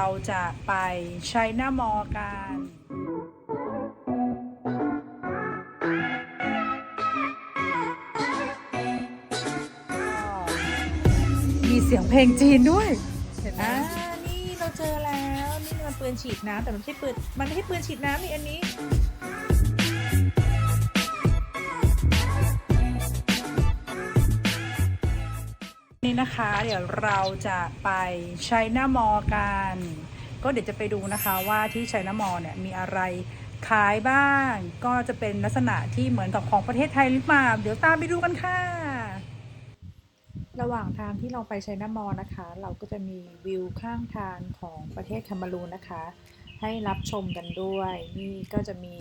เราจะไปใช้หน้ามอกัน มีเสียงเพลงจีนด้วย เห็นไหมอ่านี่เราเจอแล้ว นี่มันปืนฉีดน้ำแต่มันไม่ใช่ปืน มันไม่ใช่ปืนฉีดน้ำนี่อันนี้ นะคะ เดี๋ยวเราจะไปใช้หน้ามอกัน ก็เดี๋ยวจะไปดูนะคะว่าที่ใช้หน้ามอเนี่ยมีอะไรขายบ้าง ก็จะเป็นลักษณะที่เหมือนกับของประเทศไทยหรือเปล่า เดี๋ยวตามไปดูกันค่ะ ระหว่างทางที่เราไปไชน่ามอนะคะ เราก็จะมีวิวข้างทางของประเทศแคมารูนนะคะ ให้รับชมกันด้วย นี่ก็จะมี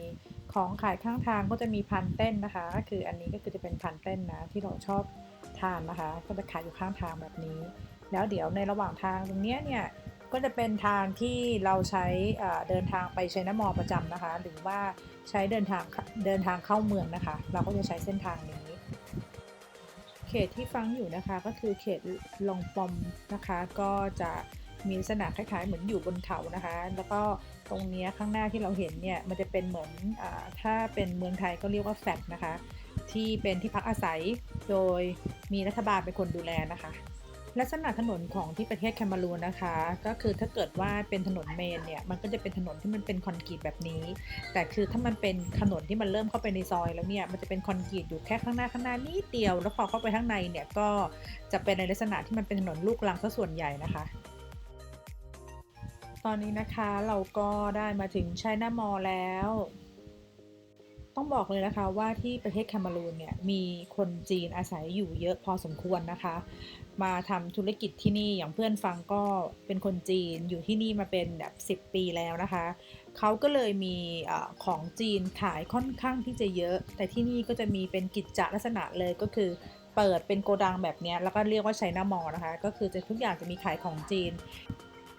ของขายข้างทางก็จะมีพันเต้นนะคะก็คืออันนี้ก็คือจะเป็นพันเต้นนะที่เราชอบ ทานนะคะ ก็จะขายอยู่ข้างทางแบบนี้ แล้วเดี๋ยวในระหว่างทางตรงนี้เนี่ยก็จะเป็นทางที่เราใช้เดินทางไปไชน่ามอประจำนะคะ หรือว่าใช้เดินทางเดินทางเข้าเมืองนะคะ เราก็จะใช้เส้นทางนี้ เขตที่ฟังอยู่นะคะก็คือเขตลองปอมนะคะ ก็จะมีลักษณะคล้ายๆ เหมือนอยู่บนเขานะคะ แล้วก็ตรงนี้ข้างหน้าที่เราเห็นเนี่ยมันจะเป็นเหมือนอถ้าเป็นเมืองไทยก็เรียกว่าแฟลตนะคะ ที่เป็นที่พักอาศัย โดยมีรัฐบาลเป็นคนดูแลนะคะ ลักษณะถนนของที่ประเทศแคมารูนนะคะ ก็คือถ้าเกิดว่าเป็นถนนเมนเนี่ยมันก็จะเป็นถนนที่มันเป็นคอนกรีตแบบนี้ แต่คือถ้ามันเป็นถนนที่มันเริ่มเข้าไปในซอยแล้วเนี่ยมันจะเป็นคอนกรีตอยู่แค่ข้างหน้าข้างหน้านิดเดียว แล้วพอเข้าไปข้างในเนี่ยก็จะเป็นในลักษณะที่มันเป็นถนนลูกรังซะส่วนใหญ่นะคะตอนนี้นะคะเราก็ได้มาถึงไชน่ามอลแล้ว ต้องบอกเลยนะคะว่าที่ประเทศแคมารูนเนี่ยมีคนจีนอาศัยอยู่เยอะพอสมควรนะคะ มาทำธุรกิจที่นี่อย่างเพื่อนฟังก็เป็นคนจีนอยู่ที่นี่มาเป็นแบบ 10 ปีแล้วนะคะเขาก็เลยมีอของจีนขายค่อนข้างที่จะเยอะ แต่ที่นี่ก็จะมีเป็นกิจจลักษณะเลยก็คือเปิดเป็นโกดังแบบเนี้ยแล้วก็เรียกว่าไชน่ามอลนะคะ ก็คือจะทุกอย่างจะมีขายของจีน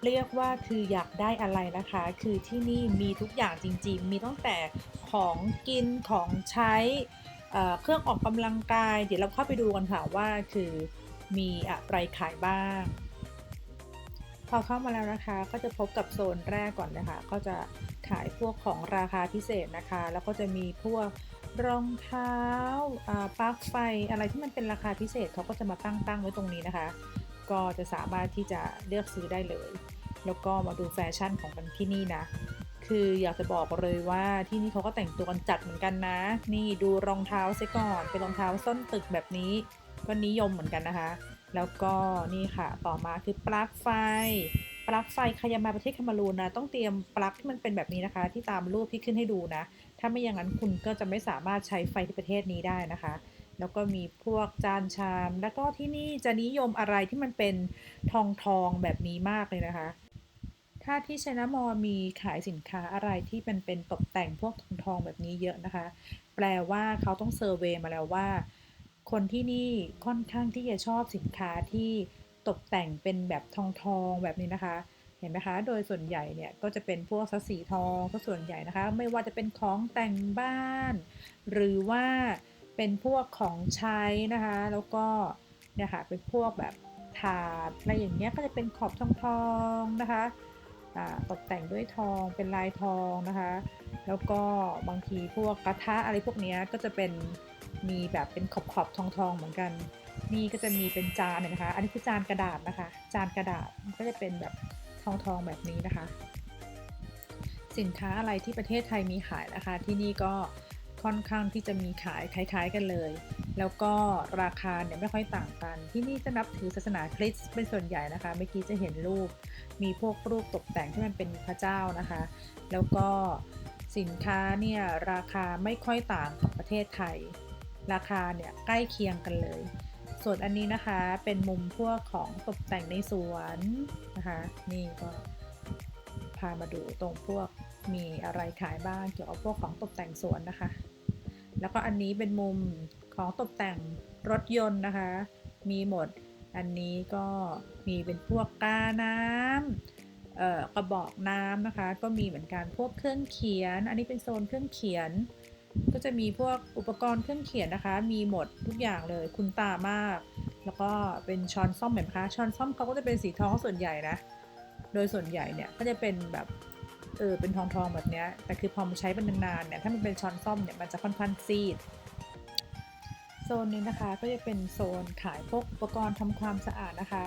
เรียกว่าคืออยากได้อะไรนะคะ คือที่นี่มีทุกอย่างจริง ๆ มีตั้งแต่ของกินของใช้เเครื่องออกกำลังกาย เดี๋ยวเราเข้าไปดูกันค่ะว่าคือมีอะไรขายบ้าง พอเข้ามาแล้วนะคะ ก็จะพบกับโซนแรกก่อนเลยค่ะก็จะขายพวกของราคาพิเศษนะคะ แล้วก็จะมีพวกรองเท้าอ่าปลั๊กไฟอะไรที่มันเป็นราคาพิเศษเขาก็จะมาตั้งตั้งไว้ตรงนี้นะคะ ก็จะสามารถที่จะเลือกซื้อได้เลย แล้วก็มาดูแฟชั่นของกันที่นี่นะ คืออยากจะบอกเลยว่าที่นี่เขาก็แต่งตัวกันจัดเหมือนกันนะ นี่ดูรองเท้าซิก่อน เป็นรองเท้าส้นตึกแบบนี้ก็นิยมเหมือนกันนะคะ แล้วก็นี่ค่ะ ต่อมาคือปลั๊กไฟ ปลั๊กไฟใครยังมาประเทศแคมารูนนะต้องเตรียมปลั๊กที่มันเป็นแบบนี้นะคะ ที่ตามรูปที่ขึ้นให้ดูนะ ถ้าไม่อย่างนั้นคุณก็จะไม่สามารถใช้ไฟที่ประเทศนี้ได้นะคะ แล้วก็มีพวกจานชาม แล้วก็ที่นี่จะนิยมอะไรที่มันเป็นทองทองแบบนี้มากเลยนะคะ ถ้าที่ชน่ามอมีขายสินค้าอะไรที่เป็นเป็นตกแต่งพวกทองทองแบบนี้เยอะนะคะ แปลว่าเขาต้องเซอร์เวยมาแล้วว่า คนที่นี่ค่อนข้างที่จะชอบสินค้าที่ตกแต่งเป็นแบบทองทองแบบนี้นะคะเห็นไหมคะ โดยส่วนใหญ่เนี่ยก็จะเป็นพวกสสีทองก็ส่วนใหญ่นะคะ ไม่ว่าจะเป็นของแต่งบ้าน หรือว่า เป็นพวกของใช้นะคะ แล้วก็เนี่ยค่ะเป็นพวกแบบถาดอะไรอย่างเงี้ยก็จะเป็นขอบทองทองนะคะอ่าตกแต่งด้วยทองเป็นลายทองนะคะ แล้วก็บางทีพวกกระทะอะไรพวกเนี้ยก็จะเป็นมีแบบเป็นขอบขอบทองทองเหมือนกัน นี่ก็จะมีเป็นจานนไหมคะ อันนี้คือจานกระดาษนะคะ จานกระดาษก็จะเป็นแบบทองทองแบบนี้นะคะ สินค้าอะไรที่ประเทศไทยมีขายนะคะ ที่นี่ก็ ค่อนข้างที่จะมีขายคล้าย ๆกันเลย แล้วก็ราคาเนี่ยไม่ค่อยต่างกัน ที่นี่จะนับถือศาสนาคริสต์เป็นส่วนใหญ่นะคะ เมื่อกี้จะเห็นรูป มีพวกรูปตกแต่งที่มันเป็นพระเจ้านะคะ แล้วก็สินค้าเนี่ยราคาไม่ค่อยต่างกับประเทศไทย ราคาเนี่ยใกล้เคียงกันเลย ส่วนอันนี้นะคะเป็นมุมพวกของตกแต่งในสวนนะคะ นี่ก็พามาดูตรงพวก มีอะไรขายบ้างเกี่ยวกับพวกของตกแต่งสวนนะคะ แล้วก็อันนี้เป็นมุมของตกแต่งรถยนต์นะคะ มีหมดอันนี้ก็มีเป็นพวกกาน้ำเอ่อกระบอกน้ำนะคะ ก็มีเหมือนกันพวกเครื่องเขียน อันนี้เป็นโซนเครื่องเขียน ก็จะมีพวกอุปกรณ์เครื่องเขียนนะคะ มีหมดทุกอย่างเลยคุณตามาก แล้วก็เป็นช้อนซ่อมเห็นไหมคะช้อนซ่อมเขาก็จะเป็นสีทองส่วนใหญ่นะโดยส่วนใหญ่เนี่ยก็จะเป็นแบบ เออเป็นทองทองๆแบบเนี้ยแต่คือพอมันใช้เป็นนานๆเนี่ยถ้ามันเป็นช้อนซ่อมเนี่ยมันจะค่อนข้างซีดโซนนี้นะคะก็จะเป็นโซนขายพวกอุปกรณ์ทำความสะอาดนะคะ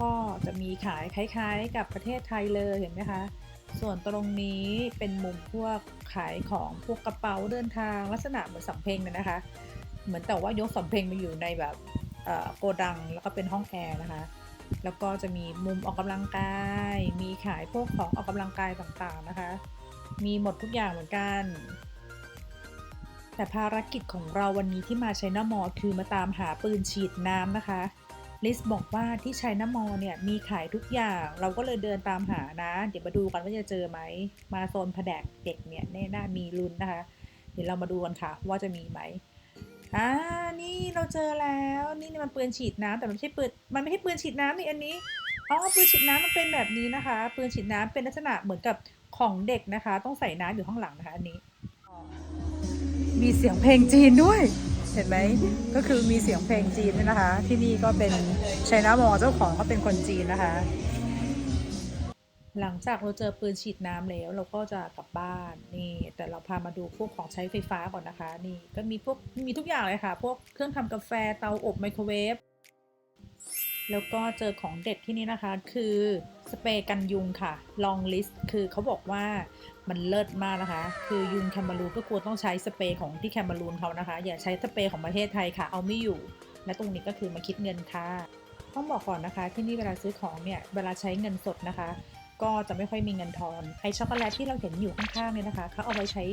ก็จะมีขายคล้ายๆ กับประเทศไทยเลยเห็นไหมคะส่วนตรงนี้เป็นมุมพวกขายของพวกกระเป๋าเดินทางลักษณะเหมือนสำเพ็งเลยนะคะ เหมือนแต่ว่ายกสำเพ็งมาอยู่ในแบบโกดังแล้วก็เป็นห้องแอร์นะคะ แล้วก็จะมีมุมออกกำลังกาย มีขายพวกของออกกำลังกายต่างๆนะคะ มีหมดทุกอย่างเหมือนกัน แต่ภารกิจของเราวันนี้ที่มาชัยนามอคือมาตามหาปืนฉีดน้ำนะคะ ลิสบอกว่าที่ชัยนามอเนี่ยมีขายทุกอย่าง เราก็เลยเดินตามหานะ เดี๋ยวมาดูกันว่าจะเจอไหม มาโซนแผดกเด็กเนี่ยแน่น่ามีลุ้นนะคะ เดี๋ยวเรามาดูกันค่ะว่าจะมีไหม อ่า นี่เราเจอแล้ว นี่มันปืนฉีดน้ำแต่มันไม่ใช่ปืน มันไม่ใช่ปืนฉีดน้ำนี่อันนี้ อ๋อ ปืนฉีดน้ำมันเป็นแบบนี้นะคะ ปืนฉีดน้ำเป็นลักษณะเหมือนกับของเด็กนะคะ ต้องใส่น้ำอยู่ข้างหลังนะคะอันนี้ มีเสียงเพลงจีนด้วย เห็นไหม ก็คือมีเสียงเพลงจีนด้วยนะคะ ที่นี่ก็เป็นชัยนามอเจ้าของก็เป็นคนจีนนะคะ หลังจากเราเจอปืนฉีดน้ำแล้วเราก็จะกลับบ้านนี่ แต่เราพามาดูพวกของใช้ไฟฟ้าก่อนนะคะ นี่ก็มีพวกมีทุกอย่างเลยค่ะ พวกเครื่องทำกาแฟเตาอบไมโครเวฟแล้วก็เจอของเด็ดที่นี่นะคะ คือสเปรย์กันยุงค่ะลองลิสคือเขาบอกว่ามันเลิศมากนะคะ คือยุงแคมบารูนก็ควรต้องใช้สเปรย์ของที่แคมบารูนเขานะคะ อย่าใช้สเปรย์ของประเทศไทยค่ะ เอาไม่อยู่ และตรงนี้ก็คือมาคิดเงินค่ะต้องบอกก่อนนะคะ ที่นี่เวลาซื้อของเนี่ยเวลาใช้เงินสดนะคะ ก็จะไม่ค่อยมีเงินทอนไอช็อกโกแลตที่เราเห็นอยู่ข้างๆเนี่ยนะคะเขาเอาไว้ใช้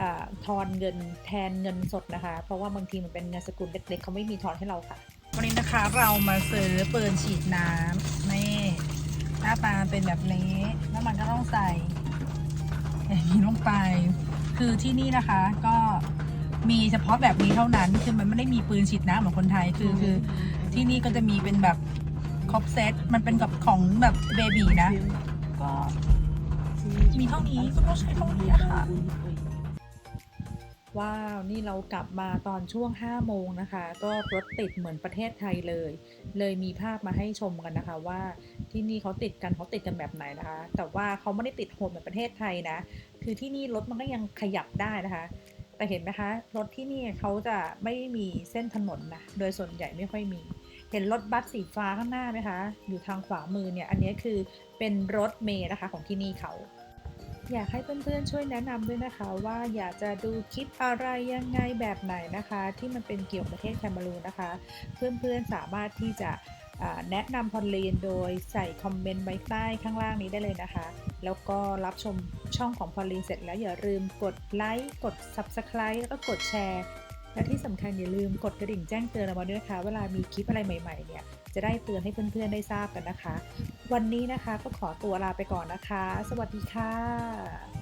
อทอนเงินแทนเงินสดนะคะ เพราะว่าบางทีมันเป็นเงินสกุลเล็กๆเขาไม่มีทอนให้เราค่ะ วันนี้นะคะเรามาซื้อปืนฉีดน้ำนี่หน้าตาเป็นแบบนี้แล้วมันก็ต้องใส่อย่างนี้ลงไป คือที่นี่นะคะก็มีเฉพาะแบบนี้เท่านั้น คือมันไม่ได้มีปืนฉีดน้ำเหมือนคนไทย คือคือที่นี่ก็จะมีเป็นแบบครบเซต มันเป็นกับของแบบเบบีนะ ก็มีเท่านี้ก็ต้องใช้เท่านี้อะค่ะ ว้าว นี่เรากลับมาตอนช่วง 5 โมงนะคะ ก็รถติดเหมือนประเทศไทยเลย เลยมีภาพมาให้ชมกันนะคะว่าที่นี่เขาติดกันเขาติดกันแบบไหนนะคะ แต่ว่าเขาไม่ได้ติดโหดเหมือนประเทศไทยนะ คือที่นี่รถมันก็ยังขยับได้นะคะแต่เห็นไหมคะ รถที่นี่เขาจะไม่มีเส้นถนนนะ โดยส่วนใหญ่ไม่ค่อยมี เห็นรถบัสสีฟ้าข้างหน้าไหมคะ อยู่ทางขวามือเนี่ย อันนี้คือเป็นรถเมล์นะคะของที่นี่เขา อยากให้เพื่อนๆช่วยแนะนำด้วยนะคะ ว่าอยากจะดูคลิปอะไรยังไงแบบไหนนะคะ ที่มันเป็นเกี่ยวกับประเทศแคนารูนนะคะ เพื่อนๆสามารถที่จะแนะนำพอลลีนโดยใส่คอมเมนต์ไว้ใต้ข้างล่างนี้ได้เลยนะคะ แล้วก็รับชมช่องของพอลลีนเสร็จแล้วอย่าลืมกดไลค์ กด Subscribe แล้วก็กดแชร์ และที่สำคัญอย่าลืมกดกระดิ่งแจ้งเตือนเราไว้ด้วยนะคะ เวลามีคลิปอะไรใหม่ๆเนี่ยจะได้เตือนให้เพื่อนๆได้ทราบกันนะคะ วันนี้นะคะก็ขอตัวลาไปก่อนนะคะ สวัสดีค่ะ